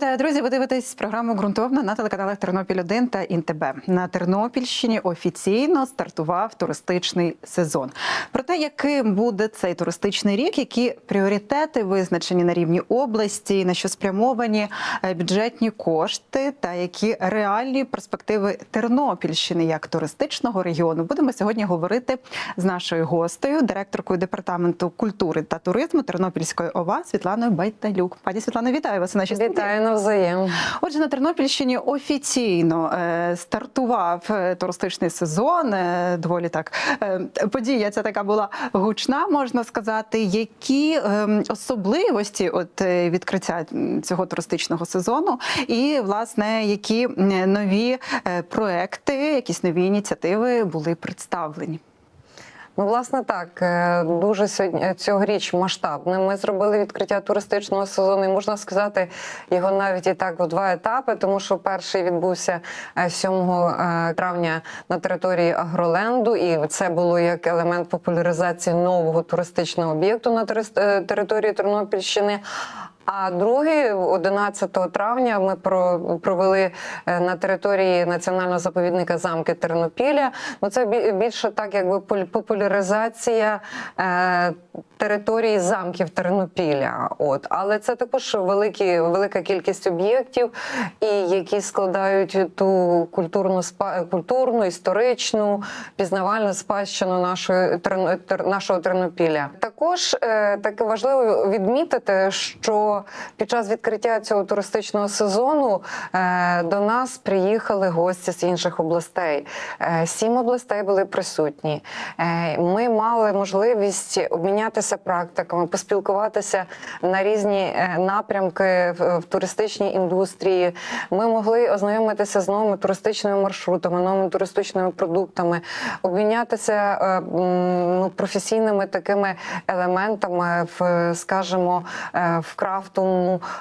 Вітаю, друзі! Ви дивитесь програму ґрунтовна на телеканалах Тернопіль 1 та ІНТБ. На Тернопільщині офіційно стартував туристичний сезон. Про те, яким буде цей туристичний рік, які пріоритети визначені на рівні області, на що спрямовані е, бюджетні кошти, та які реальні перспективи Тернопільщини як туристичного регіону, будемо сьогодні говорити з нашою гостею, директоркою департаменту культури та туризму Тернопільської ОВА Світланою Байталюк. Пані Світлано, вітаю вас у нашій студії. Навзаєм. Отже, на Тернопільщині офіційно е, стартував е, туристичний сезон. Е, доволі так подія ця така була гучна, можна сказати. Які е, особливості от відкриття цього туристичного сезону, і власне які нові проекти, якісь нові ініціативи були представлені? Ну, власне, так е, дуже сьогодні цьогоріч масштабне. Ми зробили відкриття туристичного сезону. і Можна сказати, його навіть і так у два етапи, тому що перший відбувся е, 7 е, травня на території Агроленду, і це було як елемент популяризації нового туристичного об'єкту на е, території Тернопільщини. А другий, 11 травня, ми про- провели е, на території національного заповідника замки Тернопіля. Ну це бі- більше так, якби популяризація е, території замків Тернопіля. От, але це також великі, велика кількість об'єктів, і які складають ту культурну культурну, історичну, пізнавальну спадщину нашої нашого Тернопіля. Також е, таке важливо відмітити, що під час відкриття цього туристичного сезону е, до нас приїхали гості з інших областей. Е, Сім областей були присутні. Е, Ми мали можливість обмінятися практиками, поспілкуватися на різні напрямки в туристичній індустрії. Ми могли ознайомитися з новими туристичними маршрутами, новими туристичними продуктами, обмінятися ну, професійними такими елементами в, скажімо, в крафтовому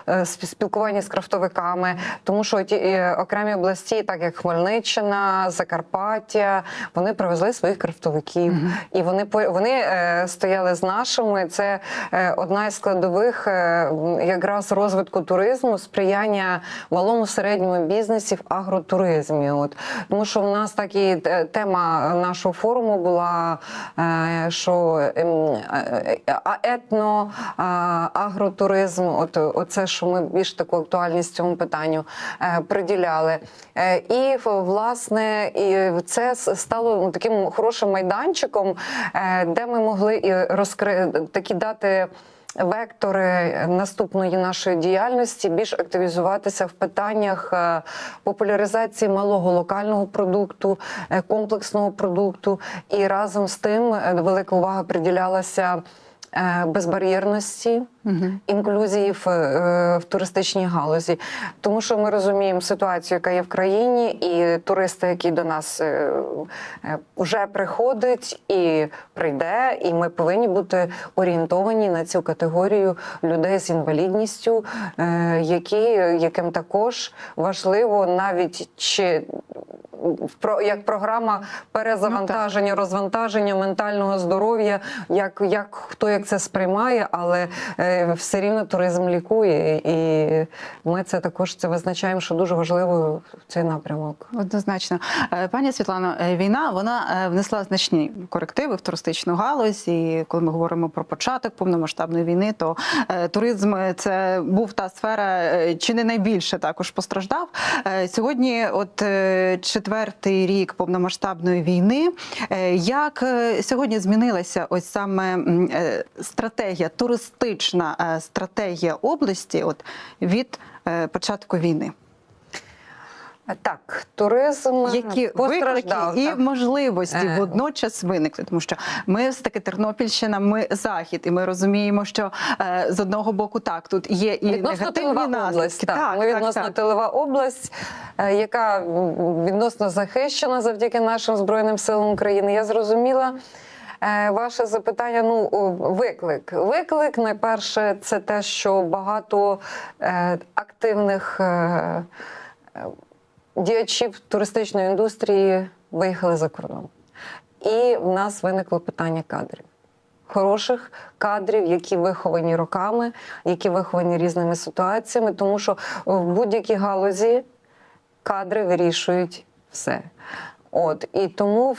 е, спі- спілкуванні з крафтовиками, тому що ті е, окремі області, так як Хмельниччина, Закарпаття, вони привезли своїх крафтовиків, і вони вони е, стояли з нашими. Це е, одна із складових е, якраз розвитку туризму, сприяння малому середньому бізнесі в агротуризмі. От тому, що в нас так і е, тема нашого форуму була, е, що ем, е, е, етно а, от оце, що ми більш таку актуальність цьому питанню е, приділяли. Е, І власне і це стало ну, таким хорошим майданчиком, е, де ми могли і розкри... такі дати. Вектори наступної нашої діяльності більш активізуватися в питаннях популяризації малого локального продукту, комплексного продукту, і разом з тим велика увага приділялася е, безбар'єрності, інклюзії в, е, в туристичній галузі. Тому що ми розуміємо ситуацію, яка є в країні, і туристи, які до нас е, е, вже приходить і прийде, і ми повинні бути орієнтовані на цю категорію людей з інвалідністю, які, яким також важливо навіть чи як програма перезавантаження, розвантаження ментального здоров'я, як, як хто як це сприймає, але е, все рівно туризм лікує, і ми це також це визначаємо, що дуже важливо цей напрямок. Однозначно, Е, пані Світлано, е, війна вона внесла значні корективи в туристичну галузь. І коли ми говоримо про початок повномасштабної війни, то е, туризм це був та сфера, чи не найбільше також постраждав. Е, Сьогодні, от е, четвертий рік повномасштабної війни. Е, Як е, сьогодні змінилася ось саме е, стратегія, туристична стратегія області, от від початку війни? Так, туризм які виклики і так. можливості Е. водночас виникли, тому що ми все таки Тернопільщина, ми захід, і ми розуміємо, що е, з одного боку так тут є і Відносно негативні наслідки. область. Так, ми відносно тилова область, е, яка відносно захищена завдяки нашим збройним силам України. Я зрозуміла. е, Ваше запитання, ну виклик. Виклик, найперше, це те, що багато активних е, туристичної індустрії виїхали за кордон. І в нас виникло питання кадрів. хороших кадрів, які виховані роками, які виховані різними ситуаціями, тому що в будь-якій галузі кадри вирішують все. От і тому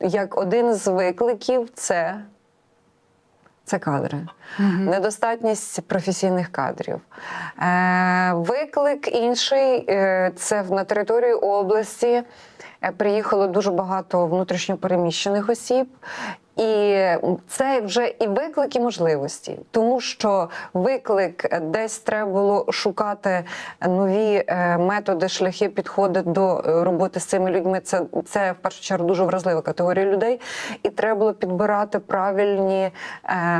як один з викликів це. Це кадри, недостатність професійних кадрів. Е, виклик інший е, це на територію області е, приїхало дуже багато внутрішньопереміщених осіб. І це вже і виклик, і можливості, тому що виклик десь треба було шукати нові е, методи, шляхи, підходи до е, роботи з цими людьми. Це, це в першу чергу дуже вразлива категорія людей, і треба було підбирати правильні е,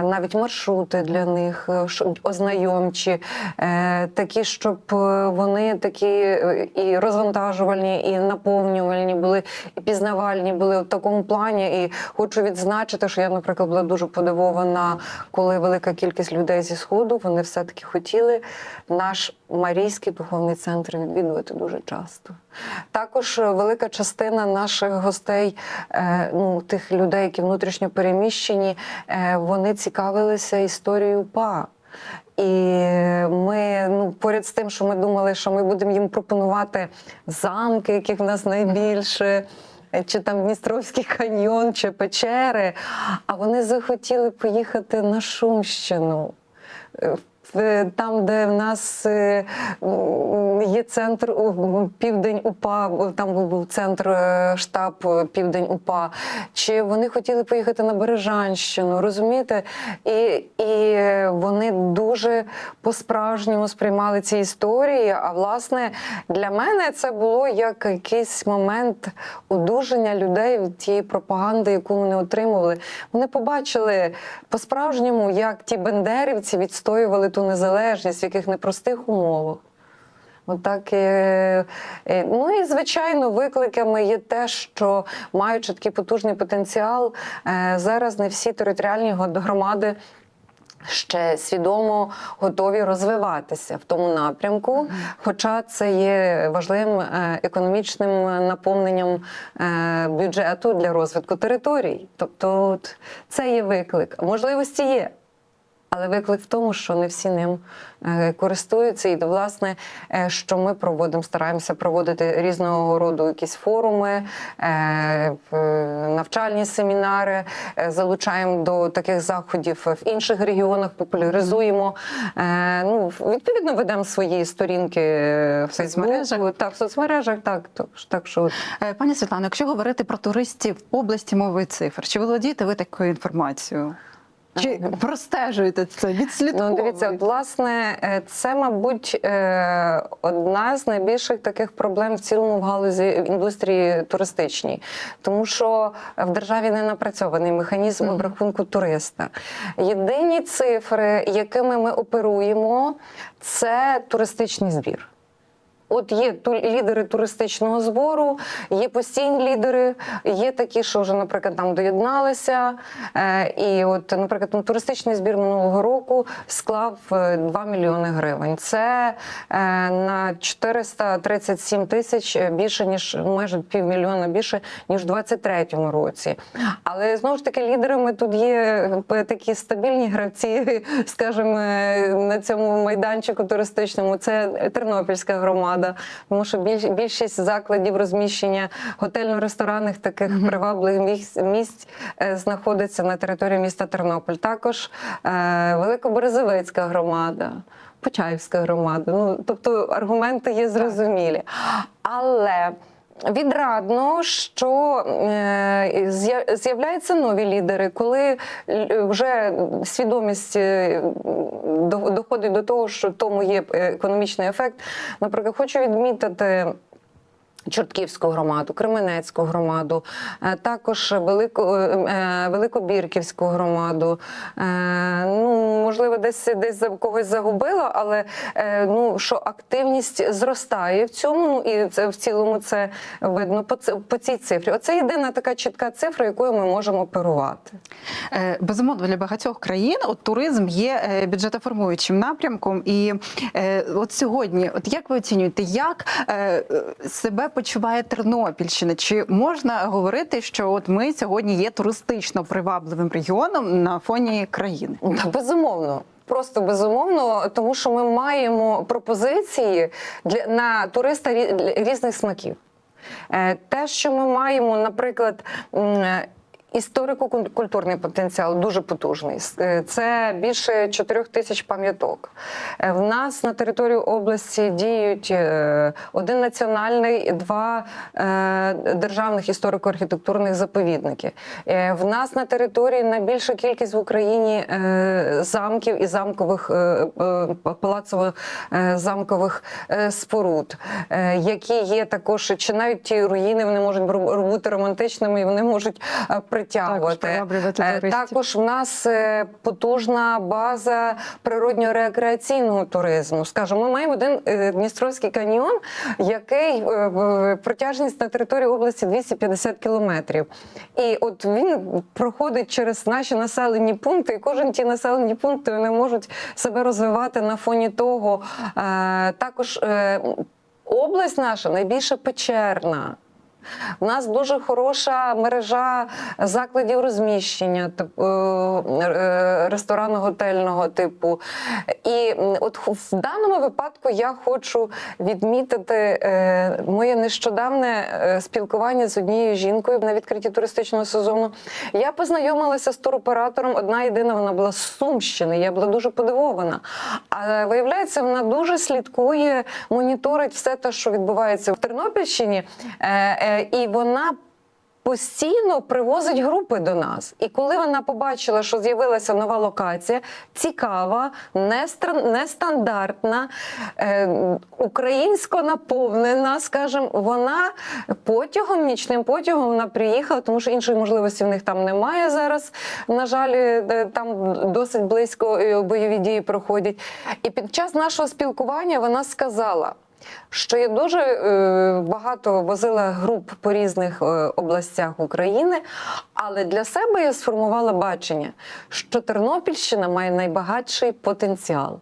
навіть маршрути для них, ознайомчі, такі, щоб вони такі і розвантажувальні, і наповнювальні були, і пізнавальні були в такому плані. І хочу відзначити, що я, наприклад, була дуже подивована, коли велика кількість людей зі сходу вони все-таки хотіли наш Марійський духовний центр відвідувати дуже часто. Також е, велика частина наших гостей, е, ну тих людей, які внутрішньо переміщені, е, вони цікавилися історією УПА. І ми, ну, поряд з тим, що ми думали, що ми будемо їм пропонувати замки, яких в нас найбільше, чи там Дністровський каньйон, чи печери. А вони захотіли поїхати на Шумщину. Е, Там, де в нас е, є центр південь УПА, там був- центр е, штаб Південь УПА, чи вони хотіли поїхати на Бережанщину, розумієте? І, і вони дуже по-справжньому сприймали ці історії. А власне для мене це було як якийсь момент одужання людей від тієї пропаганди, яку вони отримували. Вони побачили по-справжньому, як ті бендерівці відстоювали ту незалежність в яких непростих умовах. Отак, е, е, ну і звичайно, викликами є те, що маючи такий потужний потенціал, е, зараз не всі територіальні громади. Ще свідомо готові розвиватися в тому напрямку, хоча це є важливим економічним наповненням бюджету для розвитку територій. Тобто, це є виклик. Можливості є, але виклик в тому, що не всі ним е, користуються. І власне, е, що ми проводимо, стараємося проводити різного роду якісь форуми, е, навчальні семінари, залучаємо до таких заходів в інших регіонах, популяризуємо. Ну, відповідно, ведемо свої сторінки в соцмережах? Так, в соцмережах, так. Так, що. Пані Світлано, якщо говорити про туристів в області мови і цифр, чи володієте ви такою інформацією? Чи простежуєте це, відслідковуєте? Ну, дивіться, от, власне, е, це, мабуть, е, одна з найбільших таких проблем в цілому в галузі індустрії туристичній, тому що в державі не напрацьований механізм обрахунку туриста. Єдині цифри, якими ми оперуємо, це туристичний збір. От є ту- лідери туристичного збору, є постійні лідери, є такі, що вже, наприклад, там доєдналися. Е, і от, наприклад, ну, туристичний збір минулого року склав е, 2 мільйони гривень. Це е, на 437 тисяч е, більше ніж майже півмільйона більше ніж в 23-му році. Але знову ж таки лідерами тут є е, такі стабільні гравці, скажімо, е, на цьому майданчику туристичному. Це Тернопільська громада, тому що більш, більшість закладів розміщення готельно-ресторанних таких привабливих місць, місць е, знаходиться на території міста Тернопіль. Також е, Великоберезовицька громада. Почаївська громада. Ну, тобто аргументи є зрозумілі. Але відрадно, що е, з'являються нові лідери, коли вже свідомість е, доходить до того, що тому є е, економічний ефект. Наприклад, хочу відмітити. Чортківську громаду, Кременецьку громаду, е, також Велико, е, Великобірківську громаду. Е, Ну, можливо, десь десь за когось загубила, але е, ну, що активність зростає в цьому, ну і це в цілому це видно по, по цій цифрі. Оце єдина така чітка цифра, якою ми можемо оперувати. Е, Безумовно, для багатьох країн от туризм є е, бюджетоформуючим напрямком. І е, от сьогодні, от як ви оцінюєте, як е, е, себе почуває Тернопільщина? Чи можна говорити, що от ми сьогодні є туристично привабливим регіоном на фоні країни? Та безумовно. Просто безумовно, тому що ми маємо пропозиції для на туриста різних смаків. Е, Те, що ми маємо, наприклад, Історико-культурний потенціал дуже потужний. Е, Це більше 4 тисяч пам'яток. Е, В нас на території області діють е, один національний, два державних історико-архітектурних заповідники. В нас на території найбільша кількість в Україні замків і замкових палацових замкових споруд, які є також, чи навіть ті руїни вони можуть бути романтичними, і вони можуть е, притягувати. приваблювати Е. Також в нас е, потужна база природньо-рекреаційного туризму. Скажімо, ми маємо один е, Дністровський каньйон, який е, протяжність на території області 250 кілометрів. І от він проходить через наші населені пункти, і кожен ті населені пункти вони можуть себе розвивати на фоні того. Е, Також е, область наша найбільше печерна. У нас дуже хороша мережа закладів розміщення, е, е, ресторанно-готельного типу. І от в даному випадку я хочу відмітити е, моє нещодавне спілкування з однією жінкою на відкритті туристичного сезону. Я познайомилася з туроператором. Одна єдина вона була з Сумщини. Я була дуже подивована. А виявляється, вона дуже слідкує, моніторить все те, що відбувається в Тернопільщині. І вона постійно привозить групи до нас. І коли вона побачила, що з'явилася нова локація, цікава, нестандартна, е, українсько наповнена, скажімо, вона потягом, нічним потягом вона приїхала, тому що іншої можливості в них там немає зараз. На жаль, е, там досить близько е, бойові дії проходять. І під час нашого спілкування вона сказала. Що я дуже е, багато возила груп по різних е, областях України, але для себе я сформувала бачення, що Тернопільщина має найбагатший потенціал.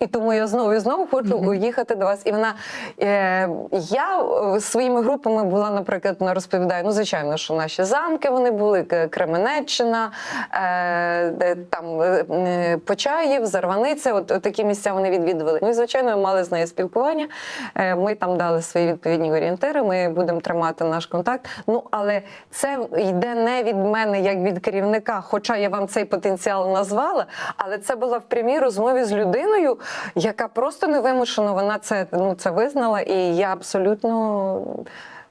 І тому я знову і знову хочу їхати до вас. І вона е, я е, своїми групами була, наприклад, вона розповідає. Ну, звичайно, що наші замки вони були Кременеччина, е, де там е, е, Почаїв, Зарваниця. От, от такі місця вони відвідували. Ну і звичайно, ми мали з нею спілкування. Е, ми там дали свої відповідні орієнтири. Ми будемо тримати наш контакт. Ну але це йде не від мене, як від керівника, хоча я вам цей потенціал назвала. Але це була в прямій розмові з людиною, яка просто невимушено вона це ну це визнала, і я абсолютно.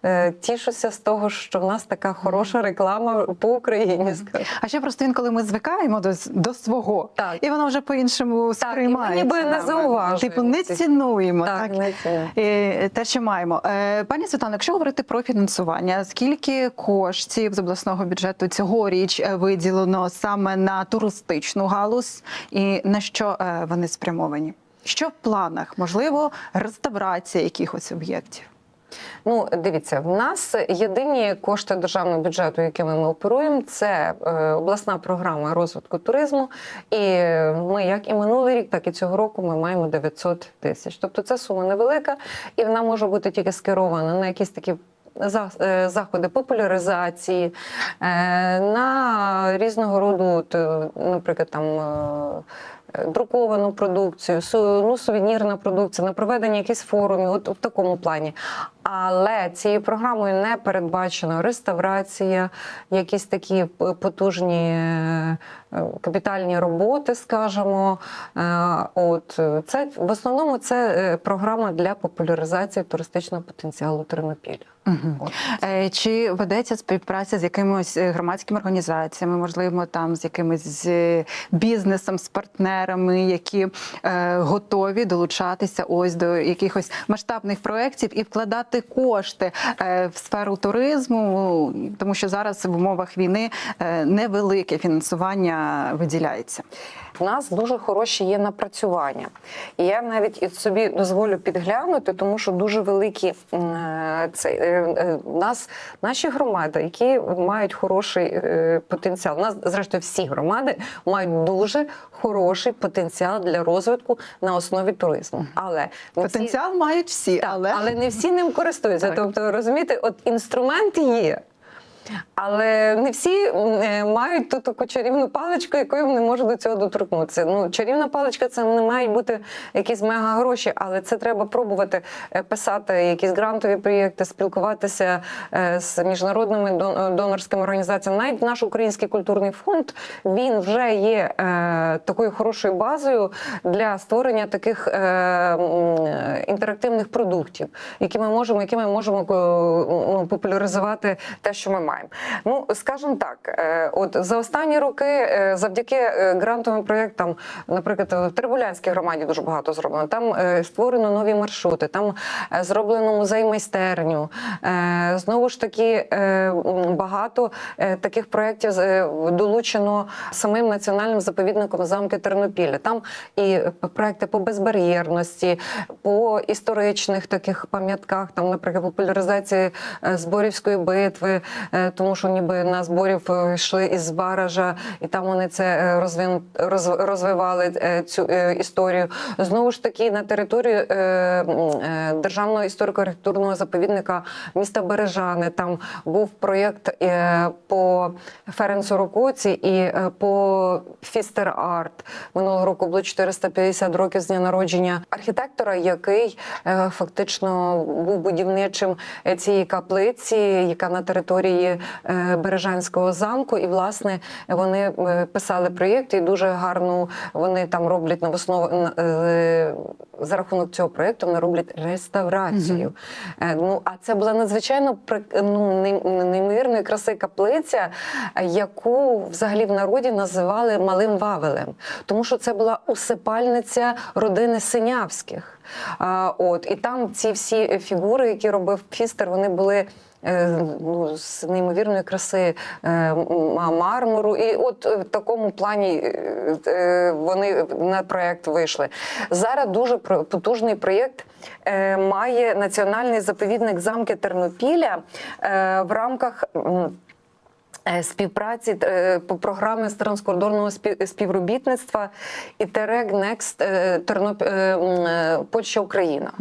Е, Тішуся з того, що в нас така хороша реклама по Україні. А ще просто інколи ми звикаємо до, до свого, Так. і воно вже по-іншому Так, і ми сприймається. ніби не зауважуємо Типу, не цінуємо. Так, Так, не цінуємо. І те, що маємо. Е, Пані Світлано, якщо говорити про фінансування, скільки коштів з обласного бюджету цьогоріч е, виділено саме на туристичну галузь, і на що вони спрямовані? Що в планах? Можливо, реставрація якихось об'єктів? Ну, дивіться, в нас єдині кошти державного бюджету, якими ми оперуємо, це е, обласна програма розвитку туризму. І ми, як і минулий рік, так і цього року, ми маємо 900 тисяч. Тобто це сума невелика, і вона може бути тільки скерована на якісь такі. е, Заходи популяризації е, на різного роду, наприклад, там друковану продукцію, ну, сувенірна продукція, на проведення якихось форумів, от в такому плані. Але цією програмою не передбачено реставрація, якісь такі потужні е, капітальні роботи, скажімо. Е, От це в основному це е, програма для популяризації туристичного потенціалу Тернопіля. От. Е, Чи ведеться співпраця з якимись е, громадськими організаціями, можливо, там з якимось бізнесом, з партнерами, які готові долучатися ось до якихось масштабних проєктів і вкладати кошти е, в сферу туризму, тому що зараз в умовах війни е, невелике фінансування виділяється? У нас дуже хороші є напрацювання. І я навіть і собі дозволю підглянути, тому що дуже великі е, це, е, е, нас наші громади, які мають хороший потенціал. У нас, зрештою, всі громади мають дуже хороший потенціал для розвитку на основі туризму. Але не всі- Потенціал мають всі, так, але, але не всі ним користуються. Так. Тобто, розумієте, от інструмент є. Але не всі е, мають ту таку чарівну паличку, якою вони можуть до цього доторкнутися. Ну, чарівна паличка це не мають бути якісь мега гроші, але це треба пробувати е, писати якісь грантові проєкти, спілкуватися е, з міжнародними дон- донорськими організаціями. Навіть наш український культурний фонд він вже є такою хорошою базою для створення таких інтерактивних продуктів, які ми можемо, які ми можемо ну, популяризувати те, що ми маємо. Ну, скажімо так, е, от за останні роки, е, завдяки е, грантовим проєктам, наприклад, в Трибулянській громаді дуже багато зроблено. Там створено нові маршрути, там зроблено музей майстерню. Знову ж таки, багато таких проєктів долучено самим національним заповідником замки Тернопілля. Там і проекти по безбар'єрності, по історичних таких пам'ятках, там, наприклад, популяризації зборівської битви, тому що ніби на зборів е, йшли із Баража, і там вони це е, розвивали е, цю історію. Знову ж таки, на території державного історико-архітектурного заповідника міста Бережани там був проєкт по Ференцу Рокоці і по Фістер Арт. Минулого року було 450 років з дня народження архітектора, який фактично був будівничим цієї каплиці, яка на території е, Бережанського замку. І власне вони е, писали проєкт і дуже гарну вони там роблять на основу е, за рахунок цього проєкту. Вони роблять реставрацію. Е, Ну а це була надзвичайно ну, неймовірної краси каплиця, яку взагалі в народі називали малим Вавелем, тому що це була усипальниця родини Синявських. А, от і там ці всі фігури, які робив Фістер, вони були. е, Ну, з неймовірної краси е, мармуру, і от в такому плані вони на проєкт вийшли. Зараз дуже потужний проєкт е, має національний заповідник замки Тернопіля е, в рамках. Е, Співпраці е, по програмі з транскордонного спів- співробітництва і Терек е, Терноп... е, Польща Україна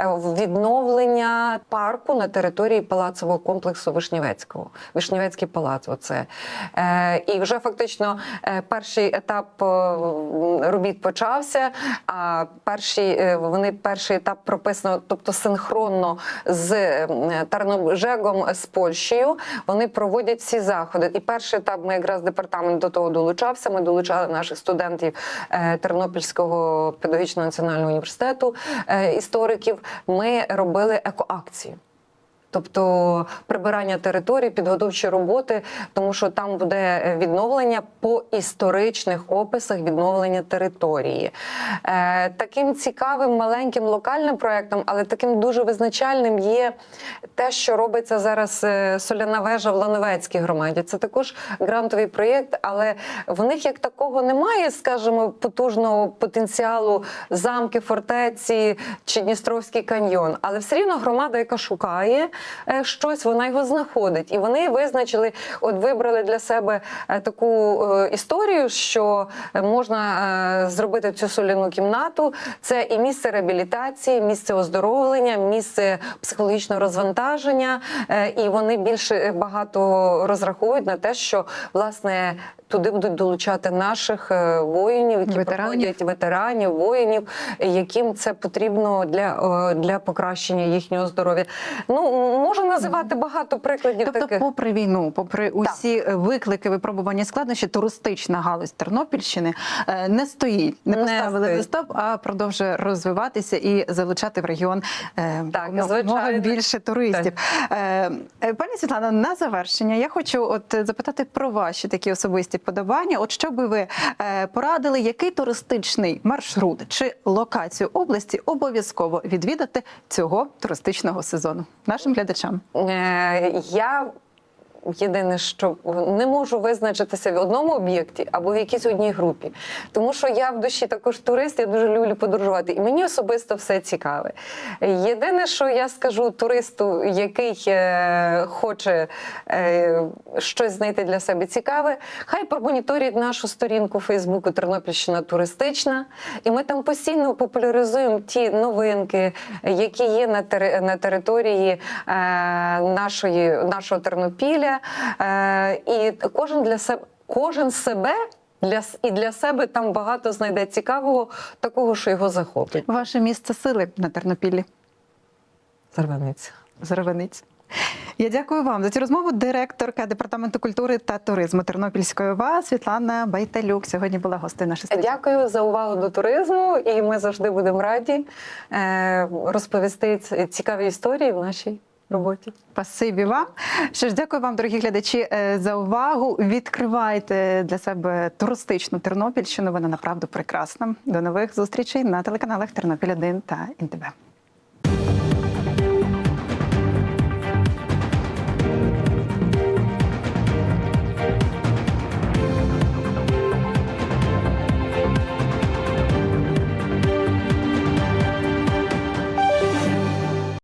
Е, відновлення парку на території палацового комплексу Вишнівецького. Вишнівецький палац. Оце і вже фактично перший етап робіт почався. А перший е, вони перший етап прописано, тобто синхронно з Тарнобжегом з Польщею. Вони проводять всі заходи. І перший етап ми якраз департамент до того долучався. Ми долучали наших студентів е, Тернопільського педагогічного національного університету, е, істориків. Ми робили екоакції. Тобто прибирання територій, підготовчі роботи, тому що там буде е, відновлення по історичних описах відновлення території. Е, таким цікавим маленьким локальним проєктом, але таким дуже визначальним є те, що робиться зараз е, соляна вежа в Лановецькій громаді. Це також грантовий проєкт, але в них як такого немає, скажімо, потужного потенціалу замки, фортеці чи Дністровський каньйон. Але все рівно громада, яка шукає щось, вона його знаходить. І вони визначили, от вибрали для себе е, таку е, історію, що е, можна е, зробити цю соляну кімнату. Це і місце реабілітації, місце оздоровлення, місце психологічного розвантаження. Е, І вони більше багато розраховують на те, що власне. Туди будуть долучати наших е, воїнів, які Ветеранів. проходять ветеранів, воїнів, яким це потрібно для, е, для покращення їхнього здоров'я. Ну можу називати багато прикладів Тобто, таких. попри війну, попри усі е, виклики, випробування складнощі, туристична галузь Тернопільщини не стоїть, не Не поставили стоїть. стоп, а продовжує розвиватися і залучати в регіон Так, якомога звичайно. більше туристів. Е, Пані Світлано, на завершення я хочу от запитати про ваші такі особисті вподобання. От що би ви е, порадили, який туристичний маршрут чи локацію області обов'язково відвідати цього туристичного сезону нашим глядачам? Е, Я єдине, що не можу визначитися в одному об'єкті або в якійсь одній групі. Тому що я в душі також турист, я дуже люблю подорожувати. І мені особисто все цікаве. Єдине, що я скажу туристу, який е, хоче е, щось знайти для себе цікаве, хай промоніторить нашу сторінку Фейсбуку Тернопільщина туристична, і ми там постійно популяризуємо ті новинки, які є на, тери- на території е, нашої, нашого Тернопіля. Е, і кожен для себе, кожен себе. Для і для себе там багато знайде цікавого, такого, що його захопить. Ваше місце сили на Тернопіллі. Зарваниця. Зарваниць. Я дякую вам за цю розмову. Директорка департаменту культури та туризму Тернопільської ОВА Світлана Байталюк сьогодні була гостею нашої студії. Дякую за увагу до туризму, і ми завжди будемо раді е, розповісти цікаві історії в нашій роботі. Спасибі вам. Що ж, дякую вам, дорогі глядачі, е, за увагу. Відкривайте для себе туристичну Тернопільщину. Вона направду прекрасна. До нових зустрічей на телеканалах Тернопіль 1 та ІНТБ.